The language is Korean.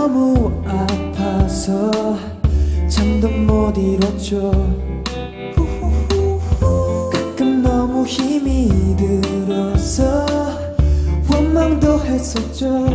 너무 아파서 잠도 못 이뤘죠. 가끔 너무 힘이 들어서 원망도 했었죠.